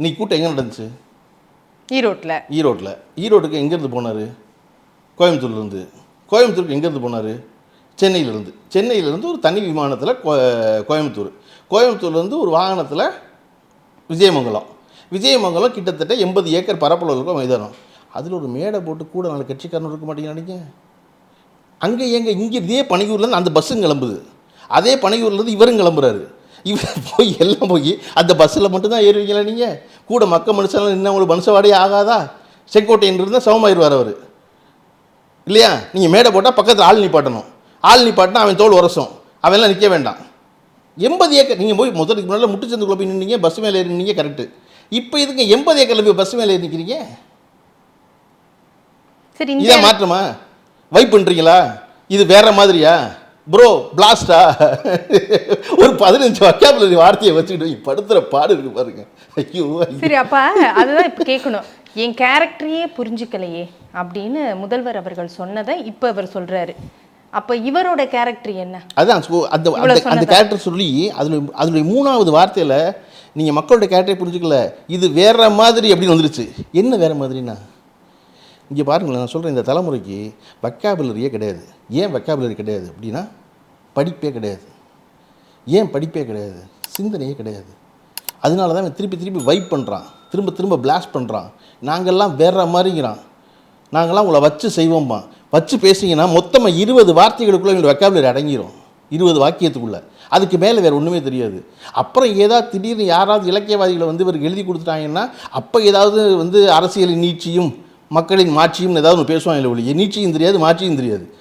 இன்னைக்கு கூட்டம் எங்கே நடந்துச்சு? ஈரோட்டில். ஈரோட்டில். ஈரோட்டுக்கு எங்கேருந்து போனார்? கோயம்புத்தூர்லேருந்து. கோயம்புத்தூருக்கு எங்கேருந்து போனார்? சென்னையிலேருந்து. சென்னையிலேருந்து ஒரு தனி விமானத்தில் கோயம்புத்தூர். கோயம்புத்தூர்லேருந்து ஒரு வாகனத்தில் விஜயமங்கலம். விஜயமங்கலம் கிட்டத்தட்ட எண்பது ஏக்கர் பரப்பளவு இருக்கும் மைதானம். அதில் ஒரு மேடை போட்டு கூட நாலு கட்சிக்காரன் இருக்க மாட்டீங்க நினைக்க அங்கே எங்க இங்கே இதே பனையூர்லேருந்து அந்த பஸ்ஸும் கிளம்புது. அதே பனையூர்லேருந்து இவரும் கிளம்புறாரு. இவர் போய் எல்லாம் போய் அந்த பஸ்ஸில் மட்டும்தான் ஏறுவீங்களா நீங்கள் கூட மக்க மனுஷன் இன்னும் உங்களுக்கு மனுஷவாடையே ஆகாதா? செங்கோட்டையன் இருந்தால் சமமாயிருவார் அவர். இல்லையா? நீங்கள் மேடை போட்டால் பக்கத்தில் ஆள் நிப்பாட்டணும். ஆள் நிப்பாட்டினா அவன் தோல் உரசும். அவன்லாம் நிற்க வேண்டாம். எண்பது ஏக்கர் நீங்கள் போய் முதலுக்கு முன்னால் முட்டுச்சந்துக்குள்ள போய் நின்னீங்க பஸ் மேலே ஏறி நின்னீங்க கரெக்டு இப்போ இதுக்கு எண்பது ஏக்கரில் போய் பஸ் மேலே ஏறி நிற்கிறீங்க இதான் மாற்றமா? வைப் பண்ணுறீங்களா இது வேற மாதிரியா? ப்ரோ பிளாஸ்டா ஒரு பதினஞ்சு வக்காபுலரி வார்த்தையை வச்சுக்கிட்டு இங்க படுத்துகிற பாடு இருக்கு பாருங்க. ஐயோ. சரி அப்ப அதுதான் இப்ப கேட்கணும். என் கேரக்டரையே புரிஞ்சுக்கலையே அப்படின்னு முதல்வர் அவர்கள் சொன்னதை இப்ப இவர் சொல்றாரு. அப்ப இவரோட கேரக்டர் என்ன? அதான் அந்த அந்த? கேரக்டர் சொல்லி அதில் அதனுடைய மூணாவது வார்த்தையில் நீங்கள் மக்களோட கேரக்டரை புரிஞ்சுக்கல இது வேற மாதிரி அப்படின்னு வந்துருச்சு. என்ன வேற மாதிரினா இங்கே பாருங்களேன் நான் சொல்கிறேன் இந்த தலைமுறைக்கு வெக்காபுலரியே கிடையாது. ஏன் வெக்காபுலரி கிடையாது அப்படின்னா படிப்பே கிடையாது. ஏன் படிப்பே கிடையாது? சிந்தனையே கிடையாது. அதனால தான் திருப்பி திருப்பி வைப் பண்ணுறான் திரும்ப திரும்ப பிளாஸ்ட் பண்ணுறான் நாங்கள்லாம் வேற மாதிரிங்கிறான். நாங்கள்லாம் உங்களை வச்சு செய்வோம்மா வச்சு பேசிங்கன்னா மொத்தமாக இருபது வார்த்தைகளுக்குள்ளே எங்களோட வெக்காபுலரி அடங்கிடும் இருபது வாக்கியத்துக்குள்ளே. அதுக்கு மேலே வேறு ஒன்றுமே தெரியாது. அப்புறம் ஏதாவது திடீர்னு யாராவது இலக்கியவாதிகளை வந்து இவருக்கு எழுதி கொடுத்துட்டாங்கன்னா அப்போ ஏதாவது வந்து அரசியலின் நீட்சியும் மக்களின் மாட்சியும் ஏதாவது ஒன்று பேசுவாங்க ஒழிய நீட்சியும் தெரியாது மாட்சியும் தெரியாது.